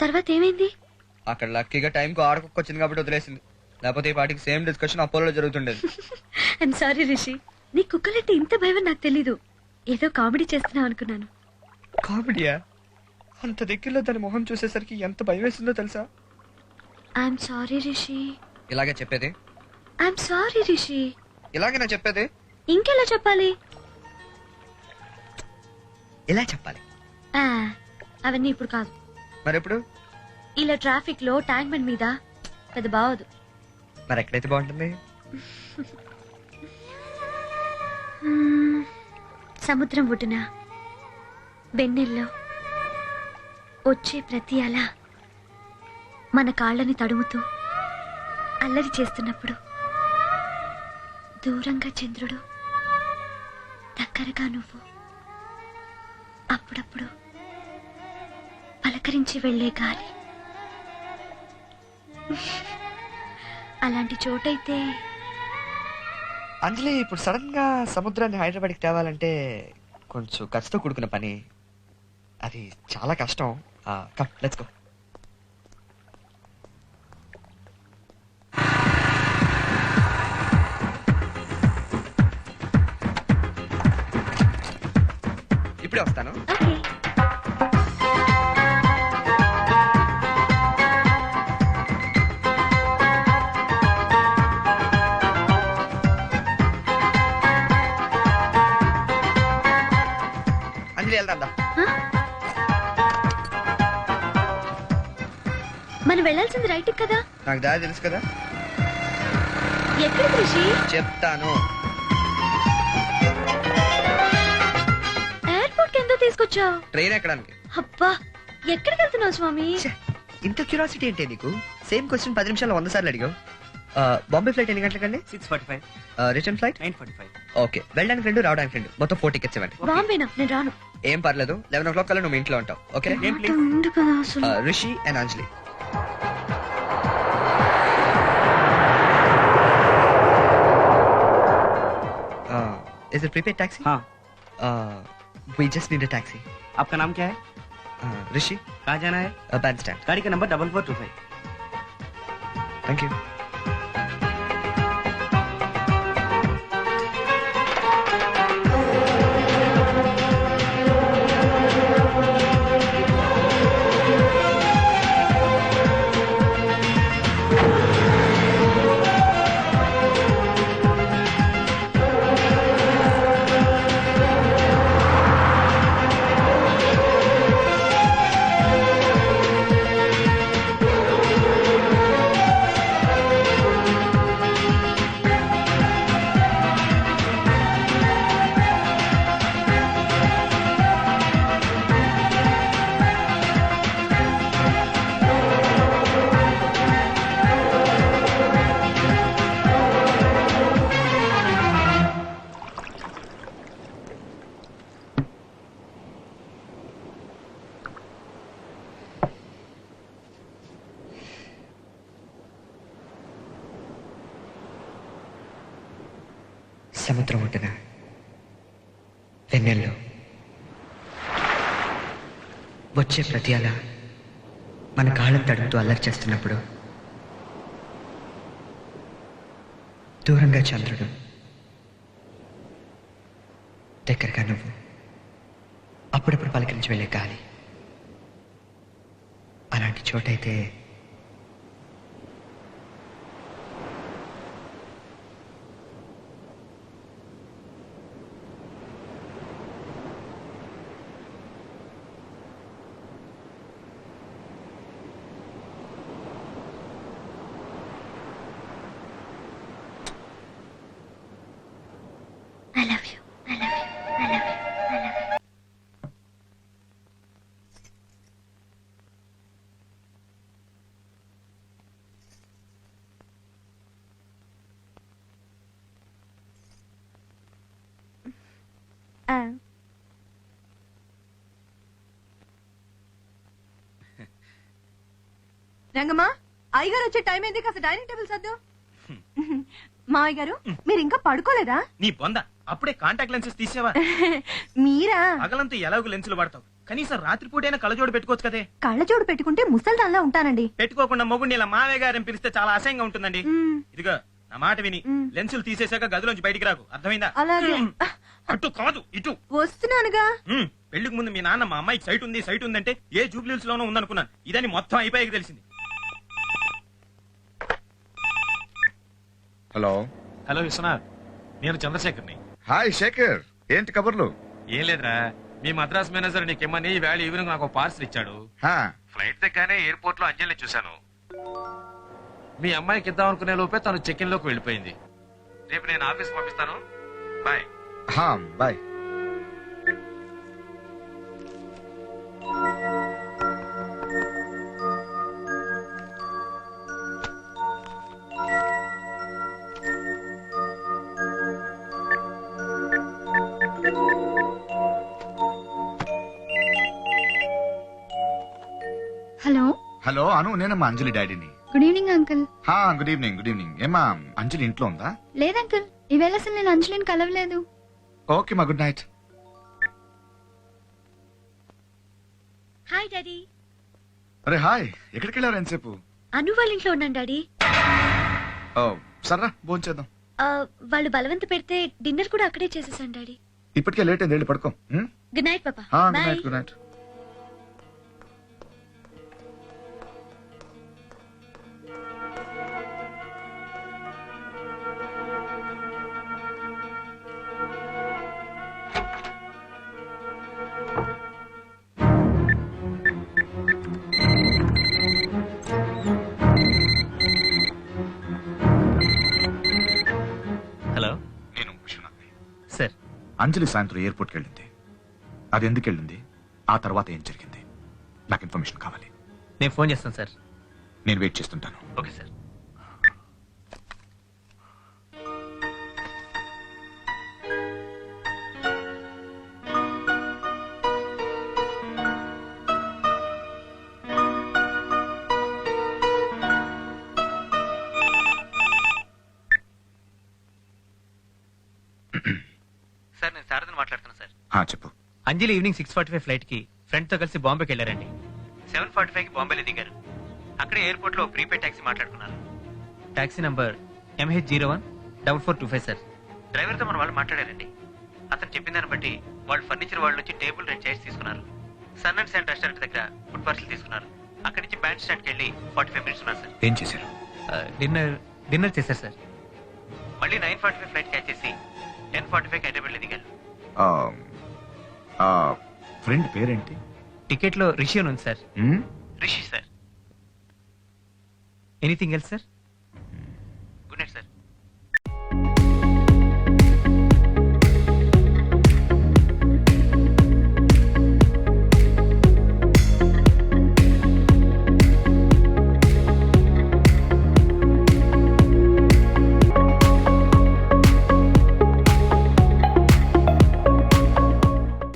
తర్వాత ఏమైంది? అక్కడ లక్కీగా టైంకు ఆడకొచ్చింది కాబట్టి వదిలేసింది. లేకపోతే ఈ పాటికి సేమ్ డిస్కషన్ అపోలో జరుగుతుండేది. I'm sorry Rishi. నీ కుక్కలంటే ఇంత భయం నాకు తెలీదు. ఏదో కామెడీ చేస్తున్నావు అనుకున్నాను. కామెడీయా? అంత దగ్గరలో దాని మొహం చూసేసరికి ఎంత భయం వేసిందో తెలుసా? ఐఎమ్ సారీ రిషి ఇలాగే చెప్పేది? ఐఎమ్ సారీ రిషి ఇలాగే నా చెప్పేది? ఇంకెలా చెప్పాలి? ఇలా చెప్పాలి. ఆ, అవన్నీ ఇప్పుడు కాదు. మరి ఎప్పుడు ఇలా ట్రాఫిక్లో ట్యాంక్ బండ్ మీద పెద్ద బావదు. మరి ఎక్కడైతే బాగుంటుంది? మ్మ్, సముద్రం ఒడ్డున వెన్నెల్లో వచ్చే ప్రతి అల మన కాళ్ళని తడుముతూ అల్లరి చేస్తున్నప్పుడు దూరంగా చంద్రుడు దగ్గరగా నువ్వు అప్పుడప్పుడు పలకరించి వెళ్ళే గాలి. అలాంటి చోటైతే అంజలి ఇప్పుడు సడన్గా సముద్రాన్ని హైదరాబాద్కి తేవాలంటే కొంచెం ఖర్చుతో కూడుకున్న పని. అది చాలా కష్టం. కమ్ లెట్స్ గో ఇప్పుడే వస్తాను. ఓకే అంజలి వెళ్దాం మనం వెళ్ళాల్సింది రైట్ కదా? నాకు దారి తెలుసు కదా? ఎక్కడికి రిషి చెప్తాను. ఎయిర్పోర్ట్కి ఎందుకు తీసుకొచ్చావు? ట్రైన్ ఎక్కడానికి? అబ్బా ఎక్కడికి వెళ్తున్నావు స్వామి? ఛే, ఇంత క్యూరియాసిటీ ఏంటి నీకు? సేమ్ క్వశ్చన్ పది నిమిషాలు వంద సార్లు అడిగావు. ఆ, బాంబే ఫ్లైట్ ఎన్ని గంటలకండి six forty five return flight nine forty five okay వెళ్ళడానికి రెండు రావడానికి రెండు. మొత్తం ఫోర్ టికెట్స్ ఇవ్వండి. బాంబేనా? నేను రాను. ఏం పర్లేదు. లెవెన్ ఓ క్లాక్ కల్లా నువ్వు మీ ఇంట్లో ఉంటావు. ఓకే మాట కదా అసలు. Rishi and Anjali. Is it prepaid taxi हाँ। We just need a taxi आपका नाम क्या है? ऋषि कहाँ जाना है? बैंड स्टैंड गाड़ी का number double four two five thank you సముద్రం ఒడ్డున. వెన్నెల్లో. వచ్చే ప్రతి అల మన కాళ్ళం తడుపుతూ అల్లరి చేస్తున్నప్పుడు దూరంగా చంద్రుడు దగ్గరగా నువ్వు అప్పుడప్పుడు పలకరించి వెళ్ళే గాలి. అలాంటి చోటైతే రంగమ్మా అయ్యగారు వచ్చే టైం ఏంది? కాస్త డైనింగ్ టేబుల్ సర్దు. మావయ్య గారు మీరు ఇంకా పడుకోలేదా? నీ బొంద అప్పుడే కాంటాక్ట్ లెన్సెస్ తీసేవా? మీరా? పగలంతా ఎలాగో లెన్సులు వాడతావు? కనీసం రాత్రిపూటైనా కళ్ళజోడు పెట్టుకోవచ్చు కదే? కళ్ళజోడు పెట్టుకుంటే ముసల్దాన్లా ఉంటానండి. పెట్టుకోకుండా మొగుడిని ఇలా మావే గారిని పిలిస్తే చాలా అసహ్యంగా ఉంటుందండి. ఇదిగో నా మాట విని లెన్సులు తీసేశాక గదిలోంచి బయటికి రాకు. అర్థమైందా? అలాగే. అటు కాదు ఇటు. వస్తున్నానుగా. పెళ్ళికి ముందు మీ నాన్న మా అమ్మాయికి సైట్ ఉంది సైట్ ఉందంటే ఏ జూబ్లీస్ లోనూ ఉందనుకున్నాను. ఇదని మొత్తం అయిపోయాక తెలిసింది. హలో. హలో విశ్వనాథ్ నేను చంద్రశేఖర్ని. హాయ్ శేఖర్ ఏంటి కబుర్లు? ఏం లేదురా మీ మద్రాస్ మేనేజర్ నీకేమని వేళ ఈవినింగ్ నాకు పార్సల్ ఇచ్చాడు. హా, ఫ్లైట్ దగ్గరనే ఎయిర్పోర్ట్లో అంజలిని చూశాను. మీ అమ్మాయికి ఇద్దాం అనుకునే లోపే తను చెక్ ఇన్లోకి వెళ్ళిపోయింది. రేపు నేను ఆఫీస్ పంపిస్తాను. Bye. Bye. Hello. Hello Anu నేనమ్మా అంజలి డాడీని. Good evening uncle. హా గుడ్ ఈవినింగ్ గుడ్ ఈవినింగ్. ఏమా అంజలి ఇంట్లో ఉందా? లేదు అంకుల్. ఈవేళ అసలు నేను అంజలిని కలవలేదు. ఓకే మా గుడ్ నైట్. Hi daddy. అరే హాయ్. ఎక్కడికి వెళ్ళారు ఎంతసేపు? అను వాళ్ళ ఇంట్లో ఉన్నాను డాడీ. ఓ సర్రా భోంచేద్దాం ఆ, వాళ్ళు బలవంత పెడితే డిన్నర్ కూడా అక్కడే చేసేసాను డాడీ. ఇప్పటికే లేట్ అయింది వెళ్ళి పడుకో? గుడ్ నైట్ పాపా. Good bye. Night good night. Anjali సాయంత్రం ఎయిర్పోర్ట్కి వెళ్ళింది అది ఎందుకు వెళ్ళింది ఆ తర్వాత ఏం జరిగింది? నాకు ఇన్ఫర్మేషన్ కావాలి. నేను ఫోన్ చేస్తాను సార్. నేను వెయిట్ చేస్తుంటాను. Okay sir. సార్ నేను శారదని మాట్లాడుతున్నాను సార్. హా, చెప్పు. Anjali evening six forty five ఫ్లైట్కి ఫ్రెండ్తో కలిసి బాంబేకి వెళ్ళారండి. సెవెన్ ఫార్టీ ఫైవ్కి బాంబేలో దిగారు అక్కడే ఎయిర్పోర్ట్లో ప్రీపేడ్ టాక్సీ మాట్లాడుకున్నారు. Taxi number MH zero one double four two five sir. డ్రైవర్తో మన వాళ్ళు మాట్లాడారండి. అతను చెప్పిన దాన్ని బట్టి వాళ్ళు ఫర్నిచర్ వాళ్ళు వచ్చి టేబుల్ రెండు చైర్స్ తీసుకున్నారు. సన్ అండ్ శాండ్ రెస్టారెంట్ దగ్గర ఫుడ్ పార్సల్ తీసుకున్నారు. అక్కడి నుంచి బ్యాండ్ స్టాండ్కి వెళ్ళి ఫార్టీ ఫైవ్ మినిట్స్ ఉన్నారు సార్. ఏం చేశారు? డిన్నర్ డిన్నర్ చేశారు సార్. మళ్ళీ nine forty five flight catch చేసి టెన్ ఫార్టీ ఫైవ్ హైదరాబాద్ ఆ, ఆ, ఫ్రెండ్ పేరేంటి? టికెట్లో రిషి అని ఉంది sir? Rishi sir. Anything else sir